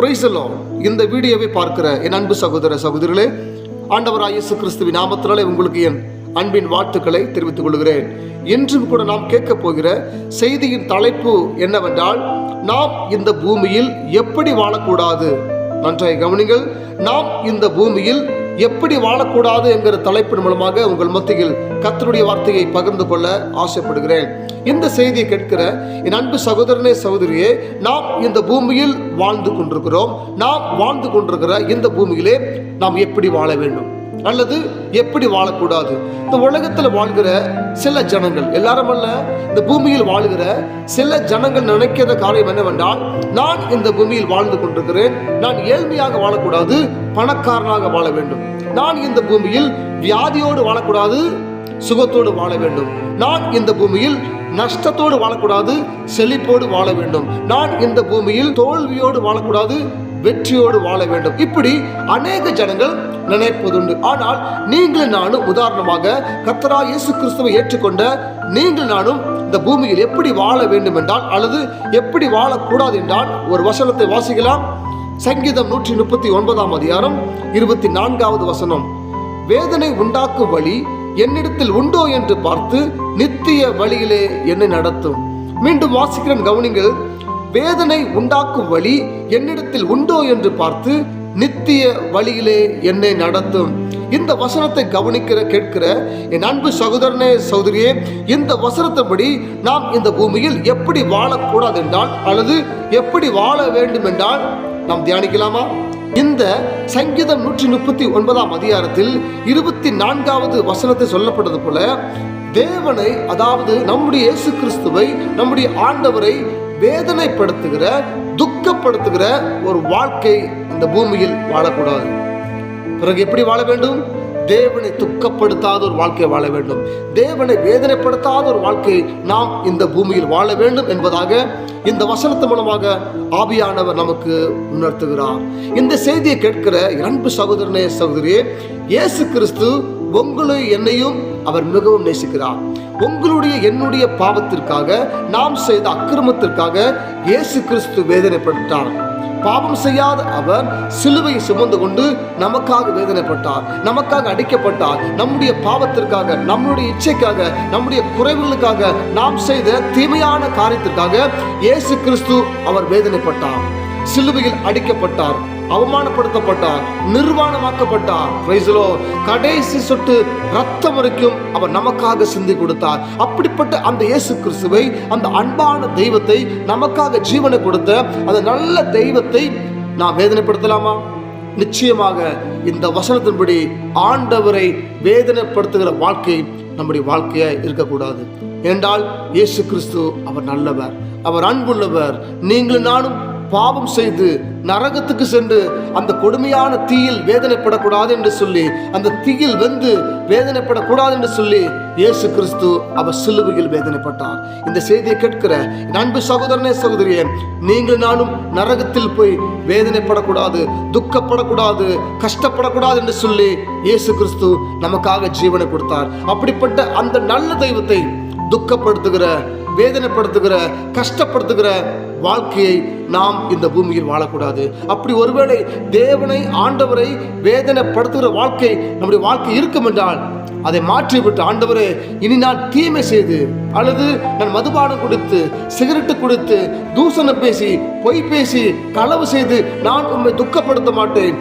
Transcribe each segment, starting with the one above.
பிரைசலோ இந்த வீடியோவை பார்க்கிற என் அன்பு சகோதர சகோதரிகளே ஆண்டவர் இயேசு கிறிஸ்துவின் நாமத்தினாலே உங்களுக்கு என் அன்பின் வாழ்த்துக்களை தெரிவித்துக் கொள்கிறேன். இன்றும் கூட நாம் கேட்கப் போகிற செய்தியின் தலைப்பு என்னவென்றால் நாம் இந்த பூமியில் எப்படி வாழக்கூடாது? நன்றாய் கவனிங்கள் நாம் இந்த பூமியில் எப்படி வாழக்கூடாது என்கிற தலைப்பின் மூலமாக உங்கள் மத்தியில் கத்தருடைய வார்த்தையை பகிர்ந்து கொள்ள ஆசைப்படுகிறேன். இந்த செய்தியை கேட்கிற என் அன்பு சகோதரனே சகோதரியே நாம் இந்த பூமியில் வாழ்ந்து கொண்டிருக்கிறோம். நாம் வாழ்ந்து கொண்டிருக்கிற இந்த பூமியிலே நாம் எப்படி வாழ வேண்டும்? அல்லது எப்படி வாழக்கூடாது? இந்த உலகத்தில் வாழ்கிற சில ஜனங்கள் எல்லாரும் அல்ல இந்த பூமியில் வாழ்கிற சில ஜனங்கள் நினைக்கிற காரியம் என்னவென்றால் நான் இந்த பூமியில் வாழ்ந்து கொண்டிருக்கிறேன் நான் ஏழ்மையாக வாழக்கூடாது பணக்காரனாக வாழ வேண்டும். நான் இந்த பூமியில் வியாதியோடு வாழக்கூடாது சுகத்தோடு வாழ வேண்டும். நான் இந்த பூமியில் நஷ்டத்தோடு வாழக்கூடாது செழிப்போடு வாழ வேண்டும். நான் இந்த பூமியில் தோல்வியோடு வாழக்கூடாது வெற்றியோடு வாழ வேண்டும். இப்படி அநேக ஜனங்கள் நினைப்பதுண்டு. ஆனால் நீங்கள் நானும் உதாரணமாக கத்தரா இயேசு கிறிஸ்துவை ஏற்றுக்கொண்ட நீங்கள் நானும் இந்த பூமியில் எப்படி வாழ வேண்டும் என்றால் அல்லது எப்படி வாழக்கூடாது என்றால் ஒரு வசனத்தை வாசிக்கலாம். சங்கீதம் நூற்றி முப்பத்தி ஒன்பதாம் அதிகாரம் இருபத்தி நான்காவது வசனம். வேதனை உண்டாக்கும் வழி என்னிடத்தில் உண்டோ என்று பார்த்து நித்திய வழியிலே என்னை நடத்தும். மீண்டும் வாசிக்கிறேன் கவனிங்கள். வேதனை உண்டாக்கும் வழி என்னிடத்தில் உண்டோ என்று பார்த்து நித்திய வழியிலே என்னை நடத்தும். இந்த வசனத்தை கவனிக்கிற கேட்கிற என் அன்பு சகோதரனே சகோதரியே இந்த வசனத்தின்படி நாம் இந்த பூமியில் எப்படி வாழக்கூடாது என்றால் அல்லது எப்படி வாழ வேண்டும் என்றால் நாம் தியானிக்கலாமா? இந்த சங்கீதம் நூற்றி முப்பத்தி ஒன்பதாம் அதிகாரத்தில் இருபத்தி நான்காவது வசனத்தை சொல்லப்பட்டது போல தேவனை அதாவது நம்முடைய இயேசு கிறிஸ்துவை நம்முடைய ஆண்டவரை வேதனைப்படுத்துகிற துக்கப்படுத்துகிற ஒரு வாழ்க்கை இந்த பூமியில் வாழக்கூடாது. பிறகு எப்படி வாழ வேண்டும்? தேவனை துக்கப்படுத்தாத ஒரு வாழ்க்கை வாழ வேண்டும். தேவனை வேதனைப்படுத்தாத ஒரு வாழ்க்கை நாம் இந்த பூமியில் வாழ வேண்டும் என்பதாக இந்த வசனத்து மூலமாக ஆவியானவர் நமக்கு உணர்த்துகிறார். இந்த செய்தியை கேட்கிற அன்பு சகோதரனே சகோதரியே இயேசு கிறிஸ்து உங்களை என்னையும் அவர் மிகவும் நேசிக்கிறார். உங்களுடைய என்னுடைய பாவத்திற்காக நாம் செய்த அக்கிரமத்திற்காக இயேசு கிறிஸ்து வேதனைப்பட்டார். பாவம் செய்யாத அவர் சிலுவையை சுமந்து கொண்டு நமக்காக வேதனைப்பட்டார். நமக்காக அடிக்கப்பட்டார். நம்முடைய பாவத்திற்காக நம்முடைய இச்சைக்காக நம்முடைய குறைவுகளுக்காக நாம் செய்த தீமையான காரியத்திற்காக இயேசு கிறிஸ்து அவர் வேதனைப்பட்டார். சிலுவையில் அடிக்கப்பட்டார். அவமானப்படுத்தப்பட்டார் நிர்வாணமாக்கப்பட்டார். பிரைஸ்லோ கடைசி சொட்டு ரத்தம் வரைக்கும் அவர் நமக்காக சிந்தி கொடுத்தார். அப்படிப்பட்ட அந்த இயேசு கிறிஸ்துவை அந்த அன்பான தெய்வத்தை நமக்காக ஜீவனை கொடுத்த அந்த நல்ல தெய்வத்தை நாம் வேதனைப்படுத்தலாமா? நிச்சயமாக இந்த வசனத்தின்படி ஆண்டவரை வேதனைப்படுத்துகிற வாழ்க்கை நம்முடைய வாழ்க்கையா இருக்கக்கூடாது. என்றால் இயேசு கிறிஸ்து அவர் நல்லவர். அவர் அன்புள்ளவர். நீங்களும் நானும் பாவம் செய்து நரகத்துக்கு சென்று அந்த கொடுமையான தீயில் வேதனைப்படக்கூடாது என்று சொல்லி அந்த தீயில் வந்து வேதனைப்படக்கூடாது என்று சொல்லி இயேசு கிறிஸ்து அவர் சிலுவையில் வேதனைப்பட்டார். இந்த செய்தியை கேட்கிற அன்பு சகோதரனே சகோதரியே நீங்கள் நானும் நரகத்தில் போய் வேதனைப்படக்கூடாது துக்கப்படக்கூடாது கஷ்டப்படக்கூடாது என்று சொல்லி இயேசு கிறிஸ்து நமக்காக ஜீவனை கொடுத்தார். அப்படிப்பட்ட அந்த நல்ல தெய்வத்தை துக்கப்படுத்துகிற வேதனைப்படுத்துகிற கஷ்டப்படுத்துகிற வாழ்க்கையை நாம் இந்த பூமியில் வாழக்கூடாது. அப்படி ஒருவேளை தேவனை ஆண்டவரை வேதனைப்படுத்துகிற வாழ்க்கை நம்முடைய வாழ்க்கை இருக்கும் என்றால் அதை மாற்றிவிட்டு ஆண்டவரே இனி நான் தீமை செய்து அல்லது நான் மதுபானம் கொடுத்து சிகரெட்டு கொடுத்து தூசணம் பேசி பொய் பேசி களவு செய்து நான் உண்மை துக்கப்படுத்த மாட்டேன்.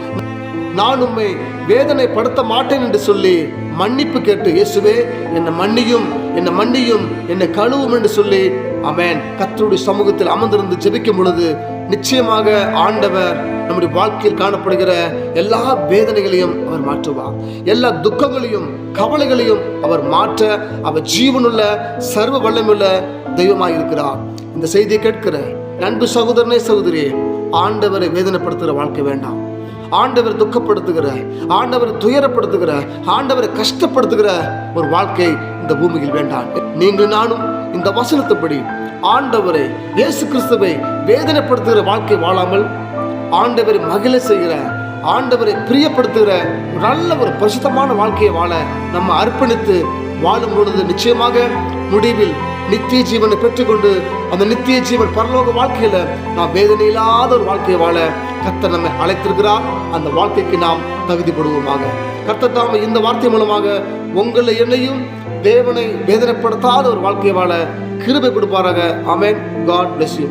நான் உம்மை வேதனைப்படுத்த மாட்டேன் என்று சொல்லி மன்னிப்பு கேட்டு இயேசுவே என்னை மன்னியும் என்னை மன்னியும் என்னை கழுவும் என்று சொல்லி அவன் கத்தருடைய சமூகத்தில் அமர்ந்திருந்து ஜெபிக்கும் பொழுது நிச்சயமாக ஆண்டவர் நம்முடைய வாழ்க்கையில் காணப்படுகிற எல்லா வேதனைகளையும் அவர் மாற்றுவார். எல்லா துக்கங்களையும் கவலைகளையும் அவர் மாற்ற அவர் ஜீவனுள்ள சர்வ வல்லமுள்ள தெய்வமாக இருக்கிறார். இந்த செய்தியை கேட்கிற நண்பு சகோதரனே சகோதரி ஆண்டவரை வேதனைப்படுத்துகிற வாழ்க்கை வேண்டாம். ஆண்டவர் துக்கப்படுத்துகிற ஆண்டவர் துயரப்படுத்துகிற ஆண்டவரை கஷ்டப்படுத்துகிற ஒரு வாழ்க்கை இந்த பூமியில் வேண்டாம். நீங்கள் நானும் இந்த வசனத்துப்படி ஆண்டவரை இயேசு கிறிஸ்துவை வேதனைப்படுத்துகிற வாழ்க்கை வாழாமல் ஆண்டவரை மகிழ செய்கிற ஆண்டவரை பிரியப்படுத்துகிற நல்ல ஒரு பரிசுத்தமான வாழ்க்கையை வாழ நம்ம அர்ப்பணித்து வாழும் பொழுது நிச்சயமாக முடிவில் நித்திய ஜீவனை பெற்றுக்கொண்டு அந்த நித்திய ஜீவன் பரலோக வாழ்க்கையில நான் வேதனை இல்லாத ஒரு வாழ்க்கையை வாழ கர்த்தர் நம்மை அழைத்திருக்கிறார். அந்த வாழ்க்கைக்கு நாம் தகுதிப்படுவோமாக. கர்த்தர் தாம் இந்த வார்த்தை மூலமாக உங்களை என்னையும் தேவனை வேதனைப்படுத்தாத ஒரு வாழ்க்கையை வாழ கிருபை கொடுப்பாராக. Amen God bless you